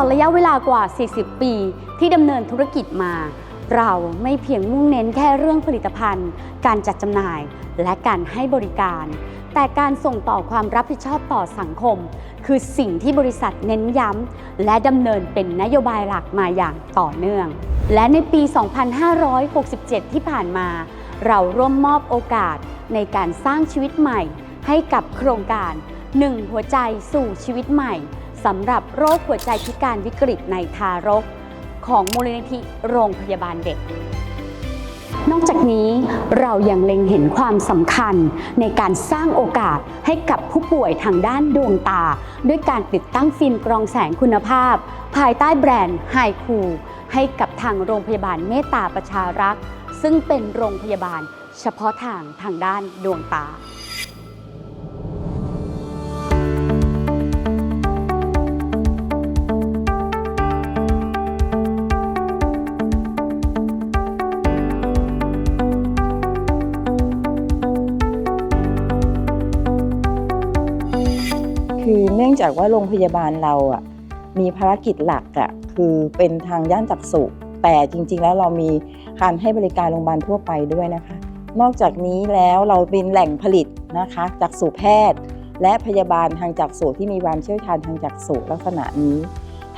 อดระยะเวลากว่า 40 ปี ที่ดำเนินธุรกิจมา เราไม่เพียงมุ่งเน้นแค่เรื่องผลิตภัณฑ์ การจัดจำหน่าย และการให้บริการ แต่การส่งต่อความรับผิดชอบต่อสังคม คือสิ่งที่บริษัทเน้นย้ำและดำเนินเป็นนโยบายหลักมาอย่างต่อเนื่อง และในปี 2567 ที่ผ่านมา เราร่วมมอบโอกาสในการสร้างชีวิตใหม่ ให้กับโครงการหนึ่งหัวใจสู่ชีวิตใหม่ สำหรับโรคหัวใจพิการวิกฤตในทารก ของมูลนิธิโรงพยาบาลเด็ก นอกจากนี้เรายังเล็งเห็นความสำคัญในการสร้างโอกาสให้กับผู้ป่วยทางด้านดวงตา ด้วยการติดตั้งฟิล์มกรองแสงคุณภาพ ภายใต้แบรนด์ไฮคูให้กับทางโรงพยาบาลเมตตาประชารักษ์ซึ่งเป็นโรงพยาบาลเฉพาะทางทางด้านดวงตา นื่องจากว่าโรงพยาบาลเราอะมีภารกิจหลักอะคือเป็นทางย่านจักษุแต่จริง ๆ แล้วเรามีการให้บริการโรงพยาบาลทั่วไปด้วยนะคะ นอกจากนี้แล้วเราเป็นแหล่งผลิตนะคะจักษุแพทย์ และพยาบาลทางจักษุที่มีความเชี่ยวชาญทางจักษุลักษณะนี้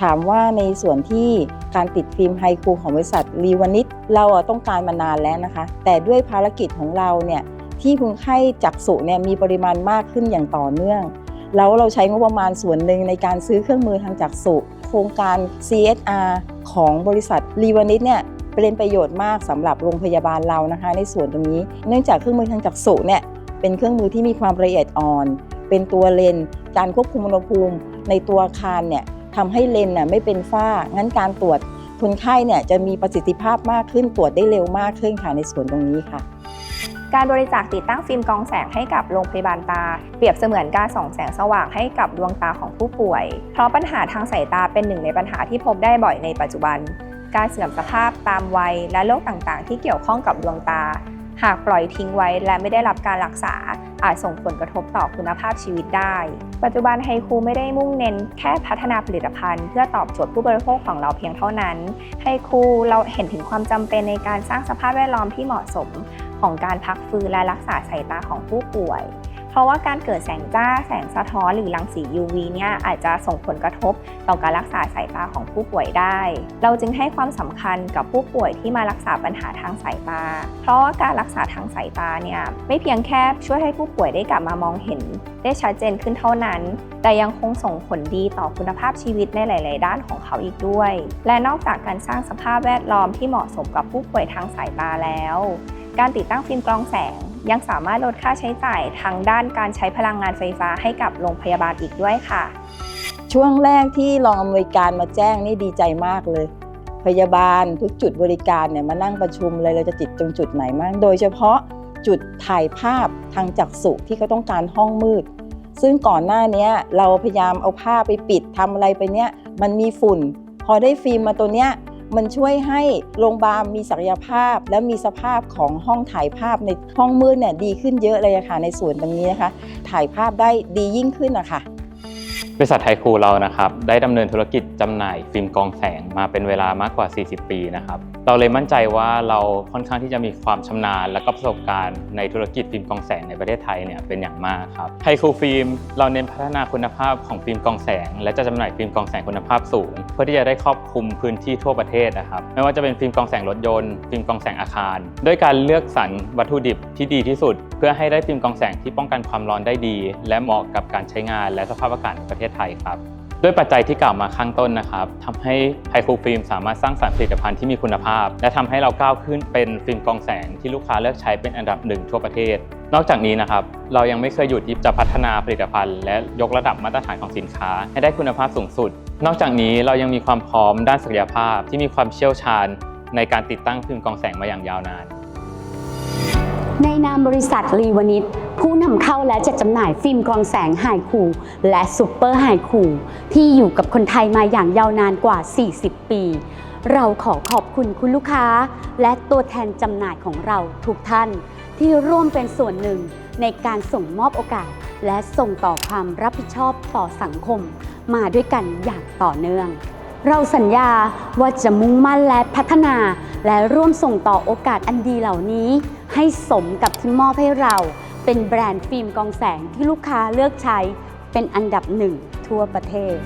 ถามว่าในส่วนที่การติดฟิล์มไฮคูของบริษัทรีวานิชเราต้องการมานานแล้วนะคะ แต่ด้วยภารกิจของเราเนี่ยที่คนไข้จักษุเนี่ยมีปริมาณมากขึ้นอย่างต่อเนื่อง แล้วเราใช้งบประมาณส่วนหนึ่งในการซื้อเครื่องมือทางจักษุโครงการ CSR ของบริษัทรีวานิชเนี่ยเป็นประโยชน์มากสำหรับโรงพยาบาลเรานะคะ ในส่วนตรงนี้ เนื่องจากเครื่องมือทางจักษุเนี่ยเป็นเครื่องมือที่มีความละเอียดอ่อน เป็นตัวเลนการควบคุมอุณหภูมิ ในตัวอาคารเนี่ยทำให้เลนน่ะไม่เป็นฝ้า งั้นการตรวจคนไข้เนี่ยจะมีประสิทธิภาพมากขึ้นตรวจได้เร็วมากขึ้นค่ะในส่วนตรงนี้ค่ะ การบริจาคติดตั้งฟิล์มกองแสงให้กับโรงพยาบาลตา เปรียบเสมือนการส่องแสงสว่างให้กับดวงตาของผู้ป่วย เพราะปัญหาทางสายตาเป็นหนึ่งในปัญหาที่พบได้บ่อยในปัจจุบัน การเสื่อมสภาพตามวัยและโรคต่างๆ ที่เกี่ยวข้องกับดวงตา หากปล่อยทิ้งไว้และไม่ได้รับการรักษา อาจส่งผลกระทบต่อคุณภาพชีวิตได้ ปัจจุบันไฮคูไม่ได้มุ่งเน้นแค่พัฒนาผลิตภัณฑ์ เพื่อตอบโจทย์ผู้บริโภคของเราเพียงเท่านั้นไฮคูเราเห็นถึงความจำเป็นในการสร้างสภาพแวดล้อมที่เหมาะสม ของการพักฟื้นและรักษาสายตาของผู้ป่วย เพราะว่าการเกิดแสงจ้า แสงสะท้อนหรือรังสี UV เนี่ยอาจจะส่งผลกระทบต่อการรักษาสายตาของผู้ป่วยได้ เราจึงให้ความสำคัญกับผู้ป่วยที่มารักษาปัญหาทางสายตา เพราะว่าการรักษาทางสายตาเนี่ยไม่เพียงแค่ช่วยให้ผู้ป่วยได้กลับมามองเห็น ได้ชัดเจนขึ้นเท่านั้น แต่ยังคงส่งผลดีต่อคุณภาพชีวิตในหลาย ๆ ด้านของเขาอีกด้วย และนอกจากการสร้างสภาพแวดล้อมที่เหมาะสมกับผู้ป่วยทางสายตาแล้ว การติดตั้งฟิล์มกรองแสง ยังสามารถลดค่าใช้จ่ายทางด้านการใช้พลังงานไฟฟ้าให้กับโรงพยาบาลอีกด้วยค่ะ ช่วงแรกที่รองอำนวยการมาแจ้งนี่ดีใจมากเลย พยาบาลทุกจุดบริการเนี่ยมานั่งประชุมเลยเราจะติดตรงจุดไหนบ้างโดยเฉพาะจุดถ่ายภาพทางจักษุที่เขาต้องการห้องมืด ซึ่งก่อนหน้านี้เราพยายามเอาผ้าไปปิดทำอะไรไปเนี้ยมันมีฝุ่น พอได้ฟิล์มมาตัวเนี้ย มันช่วยให้โรงพยาบาลมีศักยภาพ และมีสภาพของห้องถ่ายภาพในห้องมืดเนี่ยดีขึ้นเยอะเลยะค่ะในส่วนตรงนี้นะคะ ถ่ายภาพได้ดียิ่งขึ้นนะคะ ริษัทไทคูเรานะครับได้ดำเนินธุรกิจจำหน่ายฟิล์มกองแสงมาเป็นเวลามากกว่า 40 ปีนะครับเราเลยมั่นใจว่าเราค่อนข้างที่จะมีความชำนาญ และก็ประสบการณ์ในธุรกิจฟิล์มกองแสงในประเทศไทยเนี่ยเป็นอย่างมากครับไทคูฟิล์มเราเน้นพัฒนาคุณภาพของฟิล์มกองแสง และจะจำหน่ายฟิล์มกองแสงคุณภาพสูง เพื่อที่จะได้ครอบคลุมพื้นที่ทั่วประเทศนะครับไม่ว่าจะเป็นฟิล์มกองแสงรถยนต์ฟิล์มกองแสงอาคาร ด้วยการเลือกสรรวัตถุดิบที่ดีที่สุด เพื่อให้ได้ฟิล์มกองแสงที่ป้องกันความร้อนได้ดี และเหมาะกับการใช้งาน และสภาพอากาศในประเทศไทยครับ ด้วยปัจจัยที่กล่าวมาข้างต้นนะครับทำให้ไฮคูฟิล์มสามารถสร้างสรรค์ผลิตภัณฑ์ที่มีคุณภาพ และทำให้เราก้าวขึ้นเป็นฟิล์มกองแสงที่ลูกค้าเลือกใช้เป็นอันดับหนึ่งทั่วประเทศ นอกจากนี้นะครับเรายังไม่เคยหยุดที่จะพัฒนาผลิตภัณฑ์ และยกระดับมาตรฐานของสินค้า ให้ได้คุณภาพสูงสุด นอกจากนี้เรายังมีความพร้อมด้านศักยภาพที่มีความเชี่ยวชาญในการติดตั้งฟิล์มกองแสงมาอย่างยาวนาน ในนามบริษัทรีวานิชผู้นำเข้าและจัดจำหน่ายฟิล์มกรองแสงไฮคูและซูเปอร์ไฮคูที่อยู่กับคนไทยมาอย่างยาวนานกว่า 40 ปี เราขอขอบคุณคุณลูกค้า และตัวแทนจำหน่ายของเราทุกท่าน ที่ร่วมเป็นส่วนหนึ่งในการส่งมอบโอกาส และส่งต่อความรับผิดชอบต่อสังคม มาด้วยกันอย่างต่อเนื่องเราสัญญาว่าจะมุ่งมั่นและพัฒนา และร่วมส่งต่อโอกาสอันดีเหล่านี้ ให้สมกับที่มอบให้เรา เป็นแบรนด์ฟิล์มกองแสงที่ลูกค้าเลือกใช้เป็นอันดับหนึ่งทั่วประเทศ